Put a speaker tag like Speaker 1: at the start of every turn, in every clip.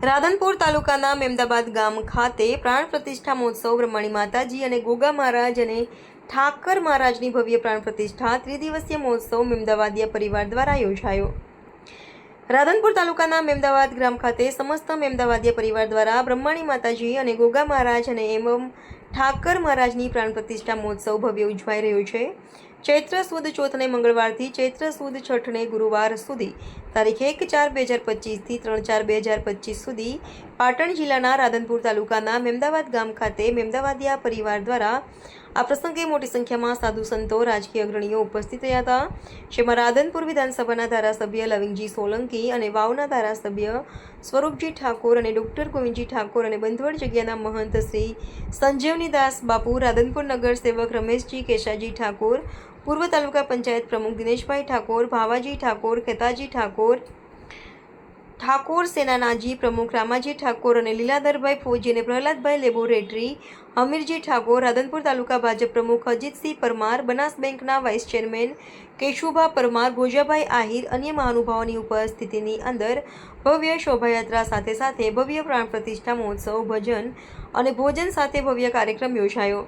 Speaker 1: રાધનપુર તાલુકાના મેમદાબાદ ગામ ખાતે પ્રાણ પ્રતિષ્ઠા મહોત્સવ બ્રહ્માણી માતાજી અને ગોગા મહારાજ અને ઠાકર મહારાજની ભવ્ય પ્રાણ પ્રતિષ્ઠા ત્રિદિવસીય મહોત્સવ મેમદાવાદિયા પરિવાર દ્વારા યોજાયો. રાધનપુર તાલુકાના મેમદાવાદ ગ્રામ ખાતે સમસ્ત મેમદાવાદિયા પરિવાર દ્વારા બ્રહ્માણી માતાજી અને ગોગા મહારાજ અને એવમ ઠાકર મહારાજની પ્રાણ પ્રતિષ્ઠા મહોત્સવ ભવ્ય ઉજવાઈ રહ્યો છે. ચૈત્ર સુદ ચોથને મંગળવારથી ચૈત્ર સુદ છઠને ગુરુવાર સુધી. તારીખ એક ચાર બે હજાર પચીસથી ત્રણ ચાર બે હજાર પચીસ સુધી પાટણ જિલ્લાના રાધનપુર તાલુકાના મેમદાવાદ ગામ ખાતે મેમદાવાદિયા પરિવાર દ્વારા આ પ્રસંગે મોટી સંખ્યામાં સાધુ સંતો, રાજકીય અગ્રણીઓ ઉપસ્થિત રહ્યા હતા. જેમાં રાધનપુર વિધાનસભાના ધારાસભ્ય લવિંગજી સોલંકી અને વાવના ધારાસભ્ય સ્વરૂપજી ઠાકોર અને ડોક્ટર ગોવિંદજી ઠાકોર અને બંધવડ જગ્યાના મહંત શ્રી સંજીવનીદાસ બાપુ, રાધનપુર નગર સેવક રમેશજી કેશાજી ઠાકોર પૂર્વ તાલુકા પંચાયત પ્રમુખ દિનેશભાઈ ઠાકોર, ભાવાજી ઠાકોર, ખેતાજી ઠાકોર ઠાકોર સેનાનાજી પ્રમુખ રામાજી ઠાકોર અને લીલાધરભાઈ ફોજી અને પ્રહલાદભાઈ લેબોરેટરી હમીરજી ઠાકોર, રાધનપુર તાલુકા ભાજપ પ્રમુખ અજીતસિંહ પરમાર, બનાસ બેંકના વાઇસ ચેરમેન કેશુભા પરમાર ભોજાભાઈ આહિર, અન્ય મહાનુભાવોની ઉપસ્થિતિની અંદર ભવ્ય શોભાયાત્રા સાથે સાથે ભવ્ય પ્રાણ પ્રતિષ્ઠા મહોત્સવ, ભજન અને ભોજન સાથે ભવ્ય કાર્યક્રમ યોજાયો.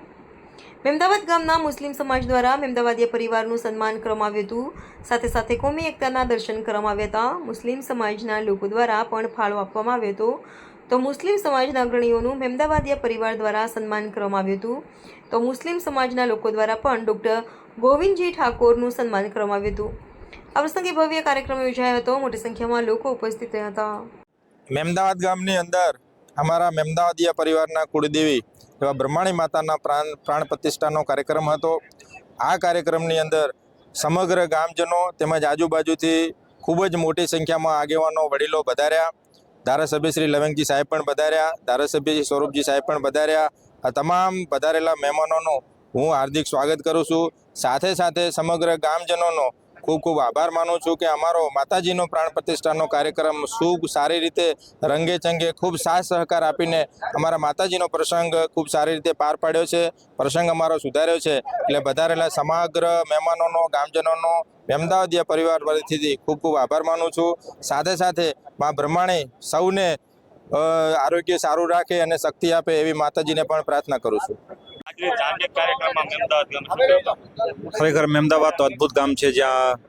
Speaker 1: મેમદાવાદ ગામના મુસ્લિમ સમાજ દ્વારા મેમદાવાદીય પરિવારનું સન્માન કરવામાં હતું. સાથે સાથે કોમી એકતાના દર્શન કરવામાં હતા. મુસ્લિમ સમાજના લોકો દ્વારા પણ ફાળો આપવામાં આવ્યો હતો. તો મુસ્લિમ સમાજના અગ્રણીઓનું મેમદાવાદીય પરિવાર દ્વારા સન્માન કરવામાં આવ્યું હતું. તો મુસ્લિમ સમાજના લોકો દ્વારા પણ ડૉક્ટર ગોવિંદજી ઠાકોરનું સન્માન કરવામાં આવ્યું હતું. આ પ્રસંગે ભવ્ય કાર્યક્રમ યોજાયો હતો. મોટી સંખ્યામાં લોકો ઉપસ્થિત રહ્યા હતા.
Speaker 2: મેમદાવાદ ગામની અંદર અમારા મેમદાવાદીય પરિવારના કુળદેવી એવા બ્રહ્માણી માતાના પ્રાણ પ્રાણ પ્રતિષ્ઠાનો કાર્યક્રમ હતો. આ કાર્યક્રમની અંદર સમગ્ર ગામજનો તેમજ આજુબાજુથી ખૂબ જ મોટી સંખ્યામાં આગેવાનો, વડીલો વધાર્યા ધારાસભ્ય શ્રી લવંગજી સાહેબ પણ વધાર્યા ધારાસભ્ય શ્રી સ્વરૂપજી સાહેબ પણ વધાર્યા આ તમામ વધારેલા મહેમાનોનો હું હાર્દિક સ્વાગત કરું છું. સાથે સાથે સમગ્ર ગામજનોનો ખૂબ ખૂબ આભાર માનું છું કે અમારો માતાજીનો પ્રાણ પ્રતિષ્ઠાનો કાર્યક્રમ ખૂબ સારી રીતે રંગે ચંગે ખૂબ સાથ સહકાર આપીને અમારા માતાજીનો પ્રસંગ ખૂબ સારી રીતે પાર પાડ્યો છે. પ્રસંગ અમારો સુધાર્યો છે. એટલે વધારેલા સમગ્ર મહેમાનોનો, ગામજનોનો અમદાવાદીય પરિવાર વતીથી ખૂબ ખૂબ આભાર માનું છું. સાથે સાથે મા બ્રહ્માણી સૌને આરોગ્ય સારું રાખે અને શક્તિ આપે એવી માતાજીને પણ પ્રાર્થના કરું છું.
Speaker 3: ખરેખર મહેમદાવાદ તો અદ્ભુત ગામ છે, જ્યાં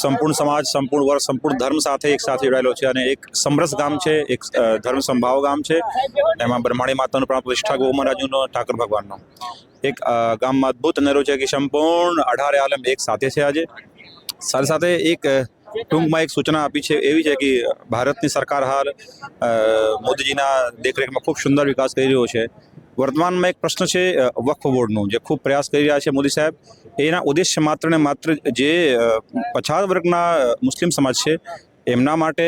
Speaker 3: સંપૂર્ણ સમાજ, સંપૂર્ણ વર્ગ, સંપૂર્ણ ધર્મ સાથે એક સાથે જોડાયેલો છે અને એક સમરસ ગામ છે, એક ધર્મ સંભાવ ગામ છે. એમાં બ્રહ્માણી માતાનું પ્રાણ પ્રતિષ્ઠા ગોમરાજુનો ઠાકર ભગવાનનો. એક ગામમાં અદ્ભુત અનેરો છે કે સંપૂર્ણ અઢારે આલમ એક સાથે છે આજે. સાથે સાથે એક ટૂંકમાં એક સૂચના આપી છે એવી છે કે ભારતની સરકાર હાલ મોદીજીના દેખરેખમાં ખૂબ સુંદર વિકાસ કરી રહ્યો છે. વર્તમાનમાં એક પ્રશ્ન છે વક્ફ બોર્ડનો જે ખૂબ પ્રયાસ કરી રહ્યા છે મોદી સાહેબ. એના ઉદ્દેશ્ય માત્ર ને માત્ર જે પછાત વર્ગના મુસ્લિમ સમાજ છે એમના માટે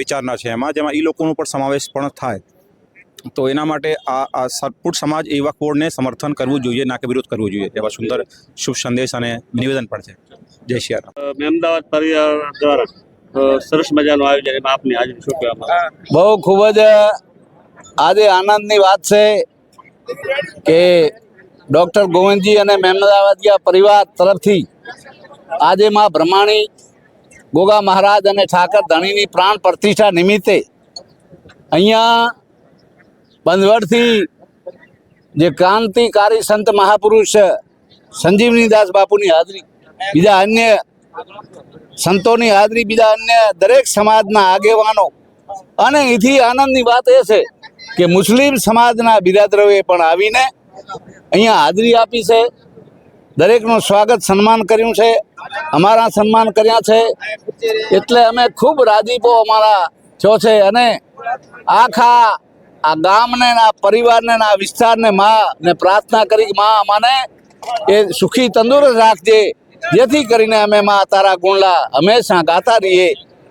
Speaker 3: વિચારના છે. એમાં જેમાં એ લોકોનો પણ સમાવેશ પણ થાય. તો એના માટે આ આ સટપુટ સમાજ એ વક્ફ બોર્ડને સમર્થન કરવું જોઈએ ના કે વિરોધ કરવું જોઈએ. એવા સુંદર શુભ સંદેશ અને નિવેદન પણ છે. જય શ્રી રામ
Speaker 4: અમદાવાદ પરિવાર દ્વારા સરસ મજાનું આયોજન એમાં આપની હાજરી શું
Speaker 5: બહુ ખૂબ જ આજે આનંદની વાત છે. કે ડૉક્ટર ગોવિંદજી અને મહેમદાવાદિયા પરિવાર તરફથી આજે માં બ્રહ્માણી, ગોગા મહારાજ અને ઠાકર ધણીની પ્રાણ પ્રતિષ્ઠા નિમિત્તે અહીંયા બંધવડથી જે ક્રાંતિકારી સંત મહાપુરુષ સંજીવનીદાસ બાપુની હાજરી, બીજા અન્ય સંતોની હાજરી, બીજા અન્ય દરેક સમાજના આગેવાનો. અને એથી આનંદની વાત એ છે કે મુસ્લિમ સમાજના બિરાદરોએ પણ આવીને અહીંયા હાજરી આપી છે. દરેકનું સ્વાગત સન્માન કર્યું છે. અમારા સન્માન કર્યા છે. એટલે અમે ખૂબ રાજીપો અમારા થયો છે અને આખા આ ગામને, આ પરિવારને, આ વિસ્તારને માં ને પ્રાર્થના કરી માં અમને એ સુખી તંદુરસ્ત રાખજે. જેથી કરીને અમે માં તારા ગુણલા હંમેશા ગાતા રહીએ.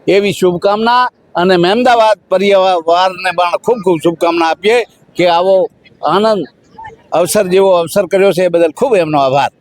Speaker 5: એવી શુભકામના અને મહેમદાવાદ પરિવારને પણ ખૂબ ખૂબ શુભકામના આપીએ કે આવો આનંદ અવસર જેવો અવસર કર્યો છે એ બદલ ખૂબ એમનો આભાર.